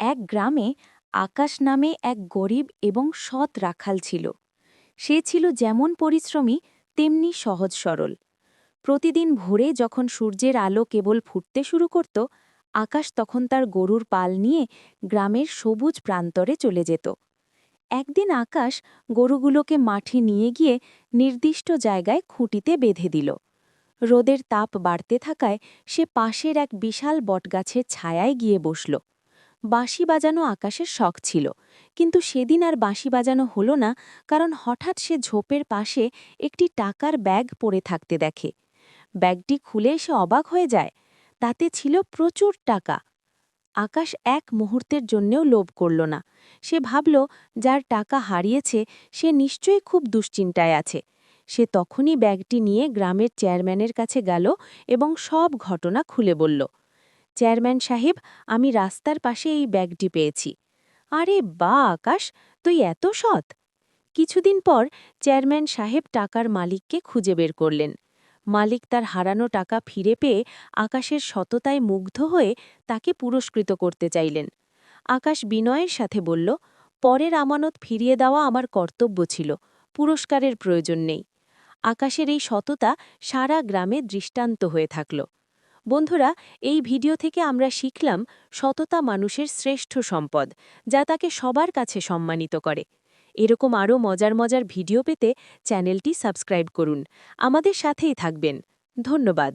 এক গ্রামে আকাশ নামে এক গরিব এবং সৎ রাখাল ছিল। সে ছিল যেমন পরিশ্রমী, তেমনি সহজ সরল। প্রতিদিন ভোরে যখন সূর্যের আলো কেবল ফুটতে শুরু করত, আকাশ তখন তার গরুর পাল নিয়ে গ্রামের সবুজ প্রান্তরে চলে যেত। একদিন আকাশ গরুগুলোকে মাঠে নিয়ে গিয়ে নির্দিষ্ট জায়গায় খুঁটিতে বেঁধে দিল। রোদের তাপ বাড়তে থাকায় সে পাশের এক বিশাল বটগাছের ছায়ায় গিয়ে বসল। বাঁশি বাজানো আকাশের শখ ছিল। কিন্তু সেদিন আর বাঁশি বাজানো হলো না, কারণ হঠাৎ সে ঝোপের পাশে একটি টাকার ব্যাগ পড়ে থাকতে দেখে। ব্যাগটি খুলে সে অবাক হয়ে যায়। তাতে ছিল প্রচুর টাকা। আকাশ এক মুহূর্তের জন্যেও লোভ করল না। সে ভাবল, যার টাকা হারিয়েছে, সে নিশ্চয়ই খুব দুশ্চিন্তায় আছে। সে তখনই ব্যাগটি নিয়ে গ্রামের চেয়ারম্যানের কাছে গেল এবং সব ঘটনা খুলে বলল। চেয়ারম্যান সাহেব, আমি রাস্তার পাশে এই ব্যাগটি পেয়েছি। আরে বা, আকাশ, তুই এত সৎ। কিছুদিন পর চেয়ারম্যান সাহেব টাকার মালিককে খুঁজে বের করলেন। মালিক তার হারানো টাকা ফিরে পেয়ে আকাশের সততায় মুগ্ধ হয়ে তাকে পুরস্কৃত করতে চাইলেন। আকাশ বিনয়ের সাথে বলল, পরের আমানত ফিরিয়ে দেওয়া আমার কর্তব্য ছিল, পুরস্কারের প্রয়োজন নেই। আকাশের এই সততা সারা গ্রামে দৃষ্টান্ত হয়ে থাকল। বন্ধুরা, এই ভিডিও থেকে আমরা শিখলাম সততা মানুষের শ্রেষ্ঠ সম্পদ, যা তাকে সবার কাছে সম্মানিত করে। এরকম আরও মজার মজার ভিডিও পেতে চ্যানেলটি সাবস্ক্রাইব করুন। আমাদের সাথেই থাকবেন। ধন্যবাদ।